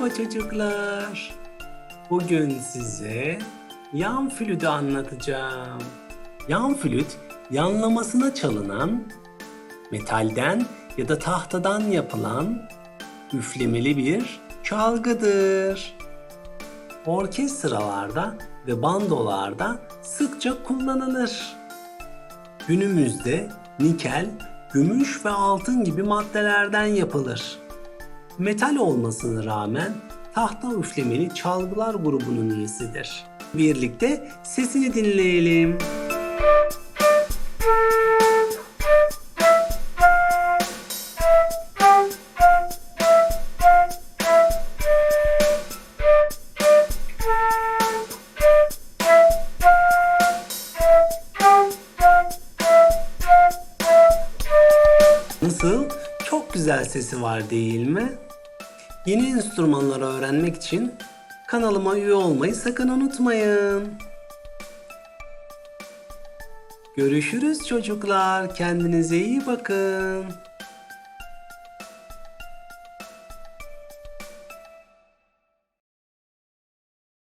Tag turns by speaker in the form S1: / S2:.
S1: Merhaba çocuklar. Bugün size yan flütü anlatacağım. Yan flüt yanlamasına çalınan, metalden ya da tahtadan yapılan üflemeli bir çalgıdır. Orkestralarda ve bandolarda sıkça kullanılır. Günümüzde nikel, gümüş ve altın gibi maddelerden yapılır. Metal olmasına rağmen tahta üflemeli çalgılar grubunun üyesidir. Birlikte sesini dinleyelim. Nasıl? Çok güzel sesi var değil mi? Yeni enstrümanları öğrenmek için kanalıma üye olmayı sakın unutmayın. Görüşürüz çocuklar. Kendinize iyi bakın.